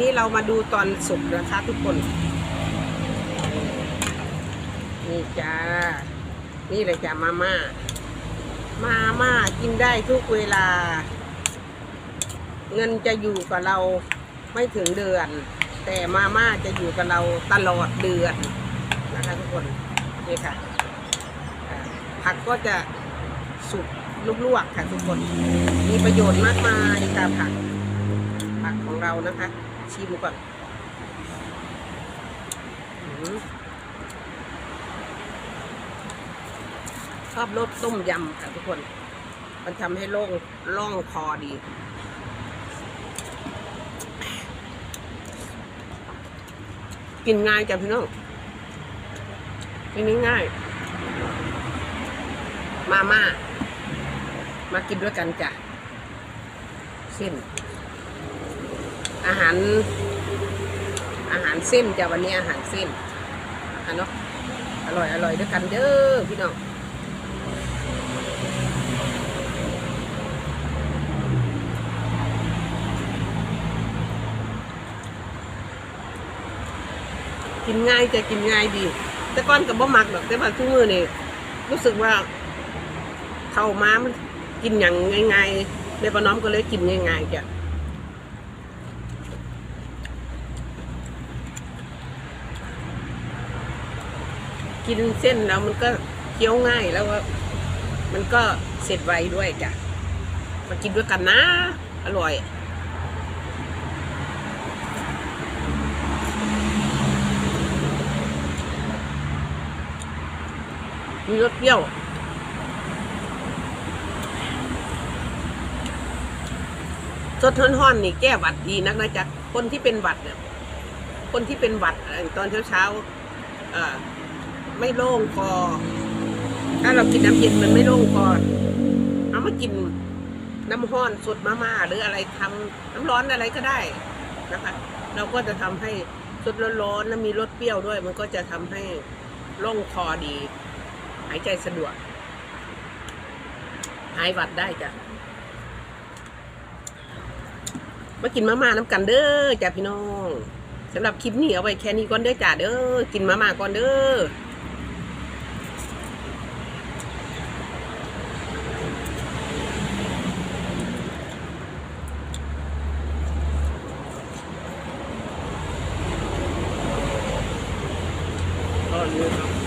นี้เรามาดูตอนสุกนะคะทุกคน นี่จ้า นี่เลยจ้ามาม่า มาม่ากินได้ทุกเวลา เงินจะอยู่กับเราไม่ถึงเดือน แต่มาม่าจะอยู่กับเราตลอดเดือนนะคะทุกคนนี่ค่ะ ผักก็จะสุกลวกๆค่ะทุกคน มีประโยชน์มากมายค่ะผักผักของเรานะคะ ชิมก่อนชอบรสต้มยำค่ะทุกคน มันทำให้โล่งล่องคอดีกินง่ายจ้ะพี่น้องกินง่ายๆมาม่า มากินด้วยกันจ้ะเส้น อาหาร อาหารเส้นจ้ะวันนี้อาหารเส้นอะเนาะอร่อยอร่อยด้วยกันเด้อพี่น้องกินง่ายจะกินง่ายดี แต่ก่อนกับบ่มักดอกแต่ว่าทุกมือนี่รู้สึกว่าเข้ามามันกินอย่างง่ายๆแม่ป้าน้อมก็เลยกินง่ายๆจ้ะ กินเส้นแล้วมันก็เคี้ยวง่ายแล้วก็มันก็เสร็จไวด้วยจ้ะมากินด้วยกันนะ อร่อยมีรสเปรี้ยว สดท้อนๆนี่แก้หวัดดีนักนะจ๊ะ คนที่เป็นหวัดเนี่ย คนที่เป็นหวัดเอ่อตอนเช้าๆอ่อ ไม่โล่งคอ ถ้าเรากินน้ำเย็นมันไม่โล่งคอเอามากินน้ำห้อนสดมาม่าหรืออะไรทำน้ำร้อนอะไรก็ได้นะคะ เราก็จะทำให้สดร้อนๆแล้วมีรสเปรี้ยวด้วย มันก็จะทำให้โล่งคอดี หายใจสะดวก หายหวัดได้จ้ะมากินมาม่าน้ำกันเด้อจ้ะพี่น้องสำหรับคลิปนี้เอาไว้แค่นี้ก่อนเด้อจ้ะเด้อกินมาม่าก่อนเด้อ Oh, yeah.